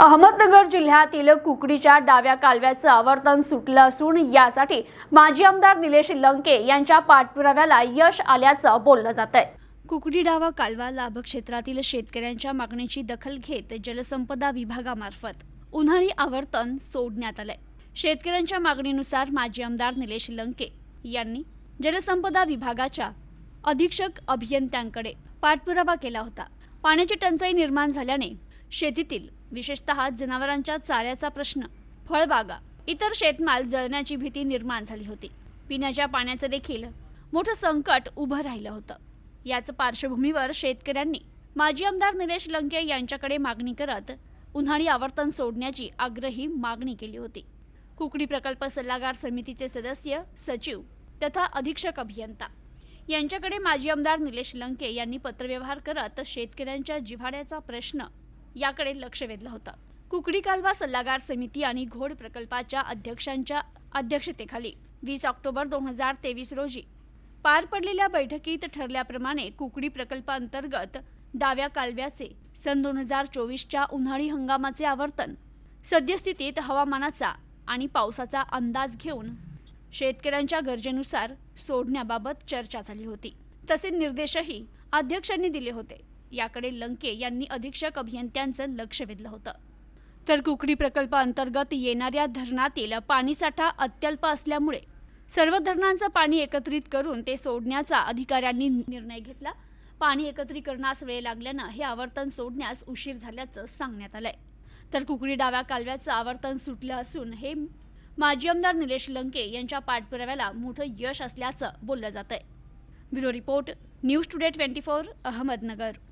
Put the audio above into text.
अहमदनगर जिल्ह्यातील कुकडीच्या डाव्या कालव्याचं आवर्तन सुटलं असून यासाठी माजी आमदार निलेश लंके यांच्या पाठपुराव्याला यश आल्याचं बोललं जात आहे. कुकडी डावा कालवा लाभक्षेत्रातील शेतकऱ्यांच्या मागणीची दखल घेत जलसंपदा विभागामार्फत उन्हाळी आवर्तन सोडण्यात आलंय. शेतकऱ्यांच्या मागणीनुसार माजी आमदार निलेश लंके यांनी जलसंपदा विभागाच्या अधीक्षक अभियंत्यांकडे पाठपुरावा केला होता. पाण्याची टंचाई निर्माण झाल्याने शेतीतील विशेषतः जनावरांच्या चाऱ्याचा प्रश्न फळबागा इतर शेतमाल जळण्याची भीती निर्माण झाली होती. पिण्याच्या पाण्याचं देखील मोठं संकट उभं राहिलं होतं. याच पार्श्वभूमीवर शेतकऱ्यांनी माजी आमदार निलेश लंके यांच्याकडे मागणी करत उन्हाळी आवर्तन सोडण्याची आग्रही मागणी केली होती. कुकडी प्रकल्प सल्लागार समितीचे सदस्य सचिव तथा अधीक्षक अभियंता यांच्याकडे माजी आमदार निलेश लंके यांनी पत्रव्यवहार करत शेतकऱ्यांच्या जिव्हाड्याचा प्रश्न याकडे लक्ष वेधलं होतं. कुकडी कालवा सल्लागार समिती आणि घोड प्रकल्पाच्या अध्यक्षांच्या अध्यक्षतेखाली वीस ऑक्टोबर दोन हजार तेवीस रोजी पार पडलेल्या बैठकीत ठरल्याप्रमाणे कुकडी प्रकल्पांतर्गत डाव्या कालव्याचे सन दोन हजार चोवीसच्या उन्हाळी हंगामाचे आवर्तन सद्यस्थितीत हवामानाचा आणि पावसाचा अंदाज घेऊन शेतकऱ्यांच्या गरजेनुसार सोडण्याबाबत चर्चा झाली होती. तसे निर्देशही अध्यक्षांनी दिले होते. याकडे लंके यांनी अधीक्षक अभियंत्यांचं लक्ष वेधलं होतं. तर कुकडी प्रकल्पाअंतर्गत येणाऱ्या धरणातील पाणीसाठा अत्यल्प असल्यामुळे सर्व धरणांचं पाणी एकत्रित करून ते सोडण्याचा अधिकाऱ्यांनी निर्णय घेतला. पाणी एकत्रीकरणास वेळ लागल्यानं हे आवर्तन सोडण्यास उशीर झाल्याचं सांगण्यात आलंय. तर कुकडी डाव्या कालव्याचं आवर्तन सुटलं असून हे माजी आमदार निलेश लंके यांच्या पाठपुराव्याला मोठं यश असल्याचं बोललं जात आहे bureau report news today twenty four Ahmednagar.